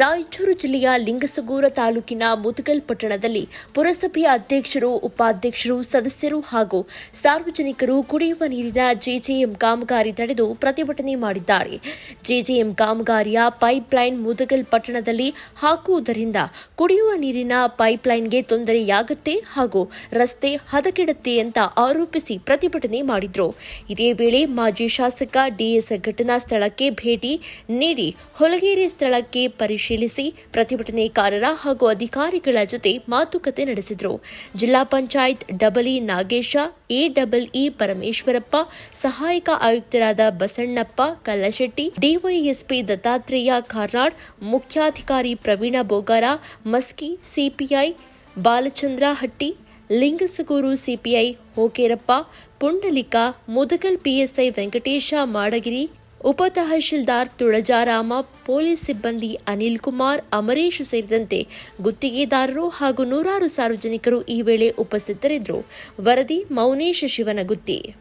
ರಾಯಚೂರು ಜಿಲ್ಲೆಯ ಲಿಂಗಸಗೂರ ತಾಲೂಕಿನ ಮುದಗಲ್ ಪಟ್ಟಣದಲ್ಲಿ ಪುರಸಭೆಯ ಅಧ್ಯಕ್ಷರು, ಉಪಾಧ್ಯಕ್ಷರು, ಸದಸ್ಯರು ಹಾಗೂ ಸಾರ್ವಜನಿಕರು ಕುಡಿಯುವ ನೀರಿನ ಜೆಜೆಎಂ ಕಾಮಗಾರಿ ತಡೆದು ಪ್ರತಿಭಟನೆ ಮಾಡಿದ್ದಾರೆ. ಜೆಜೆಎಂ ಕಾಮಗಾರಿಯ ಪೈಪ್ಲೈನ್ ಮುದಗಲ್ ಪಟ್ಟಣದಲ್ಲಿ ಹಾಕುವುದರಿಂದ ಕುಡಿಯುವ ನೀರಿನ ಪೈಪ್ಲೈನ್ಗೆ ತೊಂದರೆಯಾಗುತ್ತೆ ಹಾಗೂ ರಸ್ತೆ ಹದಗೆಡುತ್ತೆ ಅಂತ ಆರೋಪಿಸಿ ಪ್ರತಿಭಟನೆ ಮಾಡಿದ್ರು. ಇದೇ ವೇಳೆ ಮಾಜಿ ಶಾಸಕ ಡಿಎಸ್ ಘಟನಾ ಸ್ಥಳಕ್ಕೆ ಭೇಟಿ ನೀಡಿ ಹೊಲಗೇರಿ ಸ್ಥಳಕ್ಕೆ ಪರಿಶೀಲಿಸಿ ಪ್ರತಿಭಟನೆಕಾರರ ಹಾಗೂ ಅಧಿಕಾರಿಗಳ ಜೊತೆ ಮಾತುಕತೆ ನಡೆಸಿದರು. ಜಿಲ್ಲಾ panchayat double E Nagesha, A double E Parameshwarappa, ಸಹಾಯಕ ಆಯುಕ್ತರಾದ ಬಸಣ್ಣಪ್ಪ ಕಲ್ಲಶೆಟ್ಟಿ, ಡಿವೈಎಸ್ಪಿ ದತ್ತಾತ್ರೇಯ ಕಾರ್ನಾಡ್, ಮುಖ್ಯಾಧಿಕಾರಿ Praveena Bogara, Maski CPI Balachandra Hatti, Lingasugur CPI Hokerappa, Pundalika Mudgal PSI Venkatesha Madagiri ಉಪ ತಹಶೀಲ್ದಾರ್ ತುಳಜಾರಾಮ, ಪೊಲೀಸ್ ಸಿಬ್ಬಂದಿ ಅನಿಲ್ ಕುಮಾರ್, ಅಮರೇಶ್ ಸೇರಿದಂತೆ ಗುತ್ತಿಗೆದಾರರು ಹಾಗೂ ನೂರಾರು ಸಾರ್ವಜನಿಕರು ಈ ವೇಳೆ ಉಪಸ್ಥಿತರಿದ್ದರು. ವರದಿ ಮೌನೇಶ್ ಶಿವನಗುತ್ತಿ.